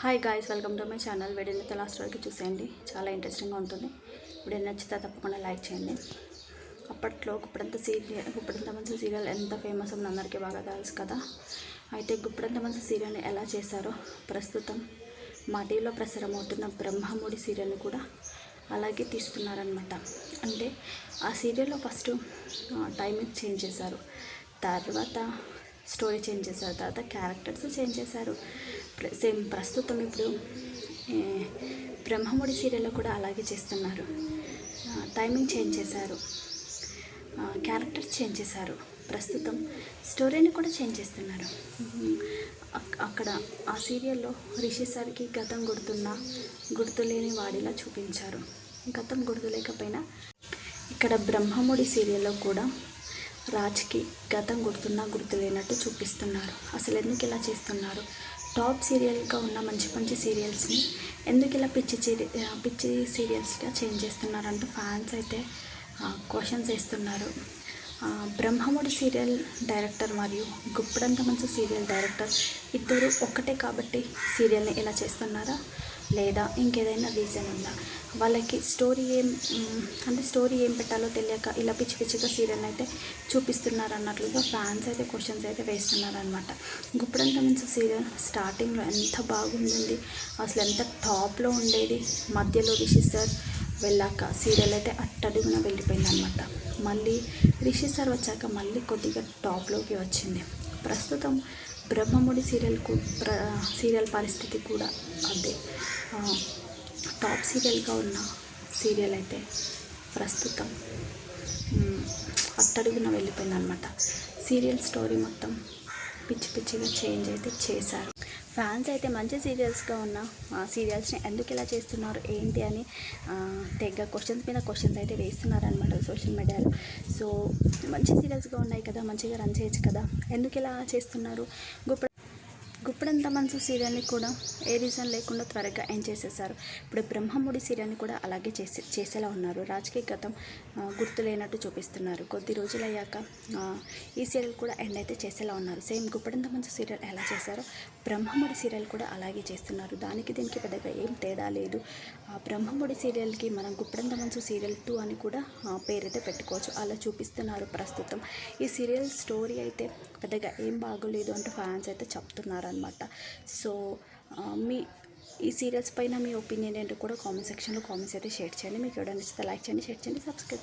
Hi guys welcome to my channel వీడియోని last వరకు చూసేయండి. చాలా ఇంట్రెస్టింగ్గా ఉంటుంది. వీడియో నచ్చితే తప్పకుండా లైక్ చేయండి. అప్పట్లో గుప్పడంత సీరియల్ గుప్పడంత మంచి సీరియల్ ఎంత ఫేమస్ ఉందో అందరికీ బాగా తెలుసు కదా. అయితే గుప్పడంత మంచి సీరియల్ని ఎలా చేశారో ప్రస్తుతం మా టీవీలో ప్రసారం అవుతున్న బ్రహ్మముడి సీరియల్ని కూడా అలాగే తీస్తున్నారనమాట అంటే ఆ సీరియల్లో ఫస్ట్ టైమింగ్ చేంజ్ చేశారు. తర్వాత స్టోరీ చేంజ్ చేశారు తర్వాత క్యారెక్టర్స్ చేంజ్ చేశారు. సేమ్ ప్రస్తుతం ఇప్పుడు బ్రహ్మముడి సీరియల్లో కూడా అలాగే చేస్తున్నారు. టైమింగ్ చేంజ్ చేశారు. క్యారెక్టర్స్ చేంజ్ చేశారు. ప్రస్తుతం స్టోరీని కూడా చేంజ్ చేస్తున్నారు. అక్కడ ఆ సీరియల్లో రిషి సార్కి గతం గుర్తున్నా గుర్తులేని వాడిలా చూపించారు. గతం గుర్తులేకపోయినా ఇక్కడ బ్రహ్మముడి సీరియల్లో కూడా రాజ్కి గతం గుర్తున్నా గుర్తులేనట్టు చూపిస్తున్నారు. అసలు ఎందుకు ఇలా చేస్తున్నారు? టాప్ సీరియల్గా ఉన్న మంచి మంచి సీరియల్స్ని ఎందుకు ఇలా పిచ్చి పిచ్చి సీరియల్స్గా చేంజ్ చేస్తున్నారంటూ ఫ్యాన్స్ అయితే క్వశ్చన్స్ వేస్తున్నారు. బ్రహ్మముడి సీరియల్ డైరెక్టర్ మరియు గుప్పడంత మంచి సీరియల్ డైరెక్టర్ ఇద్దరు ఒక్కటే కాబట్టి సీరియల్ని ఇలా చేస్తున్నారా? లేదా ఇంకేదైనా రీజన్ ఉందా? వాళ్ళకి స్టోరీ ఏం అంటే స్టోరీ ఏం పెట్టాలో తెలియక ఇలా పిచ్చి పిచ్చిగా సీరియల్ అయితే చూపిస్తున్నారు అన్నట్లుగా ఫ్యాన్స్ అయితే క్వశ్చన్స్ అయితే వేస్తున్నారు అనమాట గుప్పడంత మంచి సీరియల్ స్టార్టింగ్లో ఎంత బాగుండింది అసలు ఎంత టాప్లో ఉండేది. మధ్యలో రిషి సార్ వెళ్ళాక సీరియల్ అయితే అట్టడుగున వెళ్ళిపోయింది అనమాట మళ్ళీ రిషి సార్ వచ్చాక మళ్ళీ కొద్దిగా టాప్లోకి వచ్చింది. ప్రస్తుతం బ్రహ్మముడి సీరియల్కు ప్ర సీరియల్ పరిస్థితి కూడా అదే. టాప్ సీరియల్గా ఉన్న సీరియల్ అయితే ప్రస్తుతం అట్టడుగున వెళ్ళిపోయింది అనమాట సీరియల్ స్టోరీ మొత్తం పిచ్చి పిచ్చిగా చేంజ్ అయితే చేశారు. ఫ్యాన్స్ అయితే మంచి సీరియల్స్గా ఉన్న ఆ సీరియల్స్ని ఎందుకు ఇలా చేస్తున్నారు ఏంటి అని తెగ క్వశ్చన్స్ మీద క్వశ్చన్స్ అయితే వేస్తున్నారు అనమాట సోషల్ మీడియాలో సో మంచి సీరియల్స్గా ఉన్నాయి కదా మంచిగా రన్ చేయొచ్చు కదా ఎందుకు ఇలా చేస్తున్నారు? గొప్ప గుప్పడంత మనసు సీరియల్ని కూడా ఏ రీజన్ లేకుండా త్వరగా ఎండ్ చేసేసారు ఇప్పుడు బ్రహ్మముడి సీరియల్ని కూడా అలాగే చేసే చేసేలా ఉన్నారు. రాజకీయ గతం గుర్తు లేనట్టు చూపిస్తున్నారు. కొద్ది రోజులు అయ్యాక ఈ సీరియల్ కూడా ఎండ్ అయితే చేసేలా ఉన్నారు. సేమ్ గుప్పడంత మనసు సీరియల్ ఎలా చేశారో బ్రహ్మముడి సీరియల్ కూడా అలాగే చేస్తున్నారు. దానికి దీనికి పెద్దగా ఏం తేడా లేదు. బ్రహ్మముడి సీరియల్కి మనం గుప్పడంత మనసు సీరియల్ టూ అని కూడా పేరైతే పెట్టుకోవచ్చు. అలా చూపిస్తున్నారు ప్రస్తుతం. ఈ సీరియల్ స్టోరీ అయితే పెద్దగా ఏం బాగోలేదు అంటూ ఫ్యాన్స్ అయితే చెప్తున్నారు అనమాట సో మీ ఈ సీరియల్స్ పైన మీ ఒపీనియన్ ఏంటో కూడా కామెంట్ సెక్షన్లో కామెంట్స్ అయితే షేర్ చేయండి. మీకు ఎవరైనా నచ్చితే లైక్ చేయండి షేర్ చేయండి సబ్స్క్రైబ్